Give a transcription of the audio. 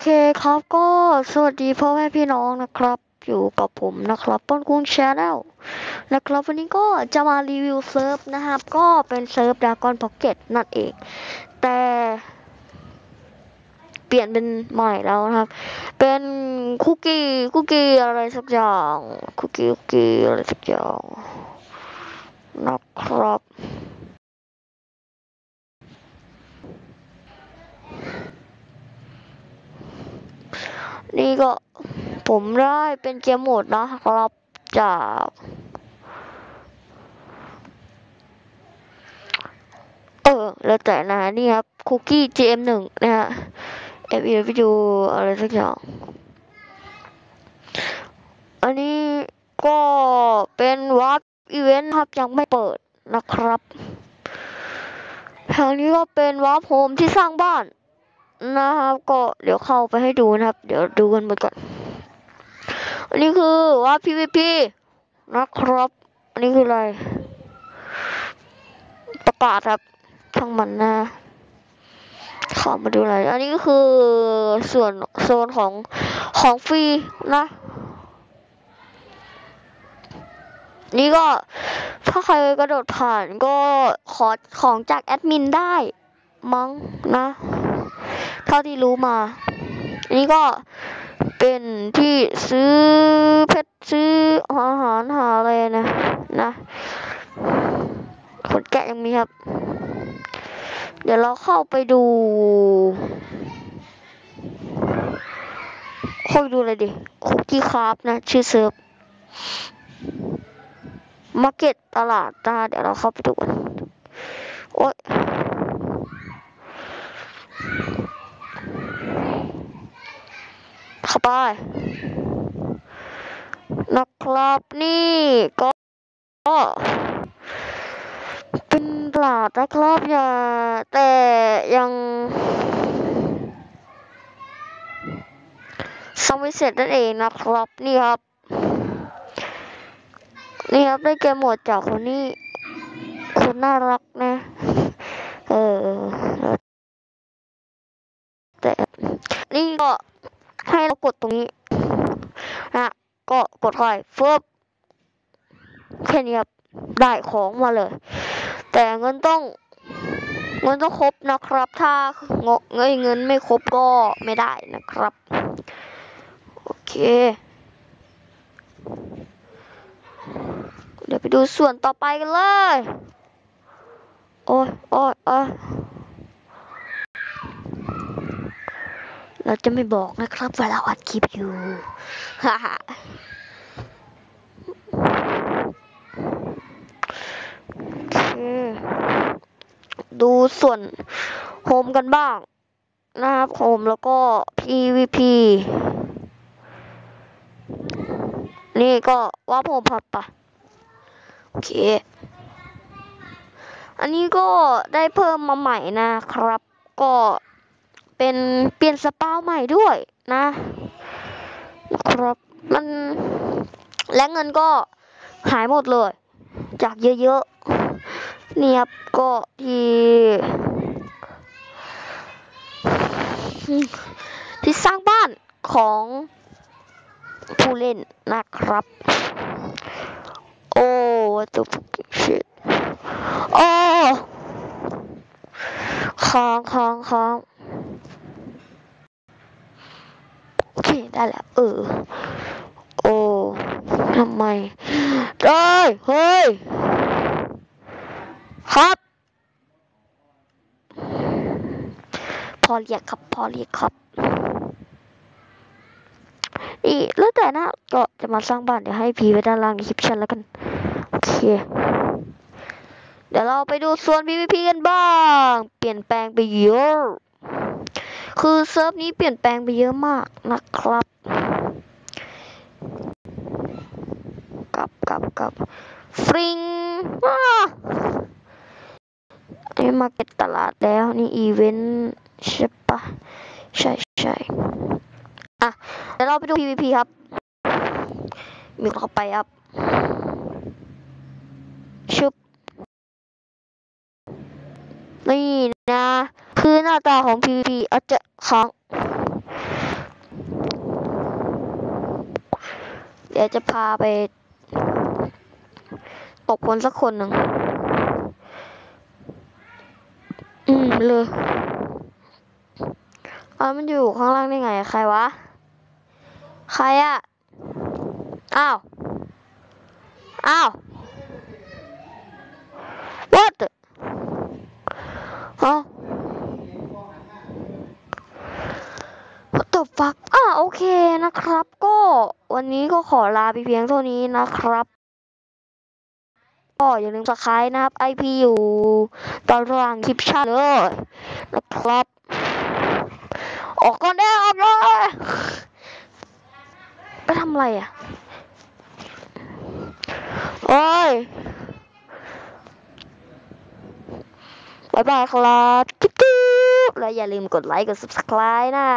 เคครับก็สวัสดีพ่อแม่พี่น้องนะครับ อยู่กับผมนะครับต้นกุ้งชาแนลนะครับ วันนี้ก็จะมารีวิวเซิร์ฟนะครับ ก็เป็นเซิร์ฟดากอนพ็อกเก็ตนั่นเอง แต่เปลี่ยนเป็นใหม่แล้วนะครับ เป็นคุกกี้คุกกี้อะไรสักอย่างคุกกี้คุกกี้อะไรสักอย่างนะครับ นี่ก็ผมได้เป็นเกมโหมดนะครับจากเออ แล้วแต่นะนี่ครับ คุกกี้ GM1 นะฮะเอฟเอฟดูอะไรสักอย่าง อันนี้ก็เป็นวัดอีเวนต์ครับยังไม่เปิดนะครับ ทางนี้ก็เป็นวาร์ปโฮมที่สร้างบ้าน นะครับก็เดี๋ยวเข้าไปให้ดูนะครับ เดี๋ยวดูกันหมดก่อน อันนี้คือว่า PVP นะครับ อันนี้คืออะไร ประกาศครับทั้งมันนะข้ามาดูอะไรอันนี้ก็คือส่วนโซนของของฟรีนะ นี่ก็ถ้าใครกระโดดผ่านก็ขอของจากแอดมินได้มั้งนะ ท่าที่รู้มา อันนี้ก็เป็นที่ซื้อเพชรซื้ออาหารหาอะไรนะนะขนแกะยังมีครับ เดี๋ยวเราเข้าไปดูเข้าไปดูอะไรดิคุกกี้คราฟนะ ชื่อเซิร์ฟมาร์เก็ตตลาดนะเดี๋ยวเราเข้าไปดูกันโอ๊ย เข้า ไป นะครับนี่ก็เป็นตลาดนะครับอย่าแต่ยังสร้างไม่เสร็จนั่นเองนะครับนี่ครับ นี่ครับได้เกมหมดจากคนนี้คนน่ารักนะ เออแต่นี่ก็ ให้เรา กดตรงนี้นะก็กดเข้าไปฟึบแค่นี้ครับได้ของมาเลย แต่เงินต้องเงินต้องครบนะครับ ถ้าเงเงินเงินไม่ครบก็ไม่ได้นะครับ โอเคเดี๋ยวไปดูส่วนต่อไปกันเลย โอ้ยโอ้ยโอ้ย เราจะไม่บอกนะครับว่าเราอัดคลิปอยู่ฮ่าดูส่วนโฮมกันบ้าง นะครับโฮมแล้วก็ PVP นี่ก็ว่าโฮมพับปะโอเค อันนี้ก็ได้เพิ่มมาใหม่นะครับ ก็ เป็นเปลี่ยนสปาใหม่ด้วยนะ ครับมันและเงินก็หายหมดเลย จากเยอะๆเนี่ยครับก็ที่ที่สร้างบ้านของผู้เล่นนะครับ โอ้ what the shit โอ้ค้างค้างค้าง โอเค ได้แล้ว เออ โอ้ทำไมได้เฮ้ย ครับพอเรียกครับพอเรียกครับนี่แล้วแต่นะก็จะมาสร้างบ้านเดี๋ยวให้พีไว้ด้านล่างในคลิปชันแล้วกัน โอเค เดี๋ยวเราไปดูส่วน PVP กันบ้าง เปลี่ยนแปลงไปเยอะ คือเซิร์ฟนี้เปลี่ยนแปลงไปเยอะมากนะครับกับกับกับฟริงอันนี้มาเก็ตตลาดแล้วนี่อีเวนต์ใช่ปะใช่ใช่อะเดี๋ยวเราไปดู PVP ครับ มีเข้าไปครับ จะค้าง เดี๋ยวจะพาไป ตกคนสักคนหนึ่ง อืม เลยอ้ามันอยู่ข้างล่างได้ไง ใครวะ ใครอะอ้าว อ้าว what the fuck อ่าโอเคนะครับ ก็วันนี้ก็ขอลาไปเพียงเท่านี้นะครับก็อย่าลืมสไครนะครับ IP อยู่ตารางคลิปชาเลยนะครับ ออกก่อนได้ออกเลยไปทำอะไรอะโอ้ยบายบายครับจิ๊บจิ๊บและอย่าลืมกดไลค์ กด subscribe นะ